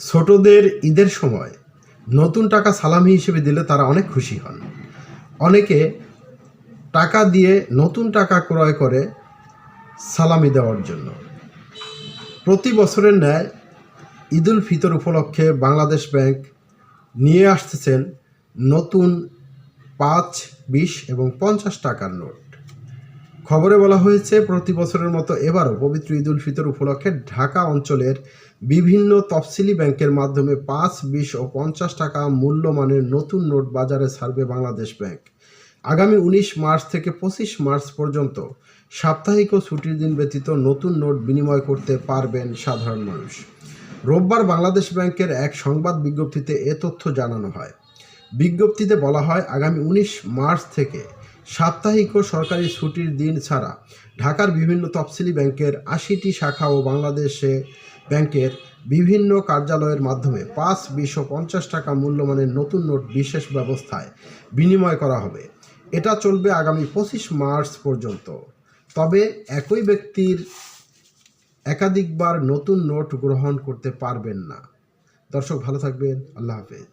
ছোটদের ঈদের সময় নতুন টাকা সালামি হিসেবে দিলে তারা অনেক খুশি হন। অনেকে টাকা দিয়ে নতুন টাকা ক্রয় করে সালামি দেওয়ার জন্য। প্রতি বছরের ন্যায় ঈদুল ফিতর উপলক্ষে বাংলাদেশ ব্যাংক নিয়ে আসতেছেন নতুন পাঁচ, বিশ এবং পঞ্চাশ টাকার নোট। খবরে বলা হয়েছে, প্রতি বছরের মতো এবারও পবিত্র ঈদ উল ফিতর উপলক্ষে ঢাকা অঞ্চলের বিভিন্ন তফসিলি ব্যাংকের মাধ্যমে পাঁচ, বিশ ও পঞ্চাশ টাকা মূল্যমানের নতুন নোট বাজারে ছাড়বে বাংলাদেশ ব্যাংক। আগামী উনিশ মার্চ থেকে পঁচিশ মার্চ পর্যন্ত সাপ্তাহিক ও ছুটির দিন ব্যতীত নতুন নোট বিনিময় করতে পারবেন সাধারণ মানুষ। রোববার বাংলাদেশ ব্যাংকের এক সংবাদ বিজ্ঞপ্তিতে এ তথ্য জানানো হয়। বিজ্ঞপ্তিতে বলা হয়, আগামী উনিশ মার্চ থেকে সাপ্তাহিক ও সরকারি ছুটির দিন ছাড়া ঢাকার বিভিন্ন তফসিলি ব্যাংকের আশিটি শাখা ও বাংলাদেশে ব্যাংকের বিভিন্ন কার্যালয়ের মাধ্যমে পাঁচ, বিশ পঞ্চাশ টাকা মূল্যমানের নতুন নোট বিশেষ ব্যবস্থায় বিনিময় করা হবে। এটা চলবে আগামী পঁচিশ মার্চ পর্যন্ত। তবে একই ব্যক্তির একাধিকবার নতুন নোট গ্রহণ করতে পারবেন না। দর্শক ভালো থাকবেন। আল্লাহ হাফেজ।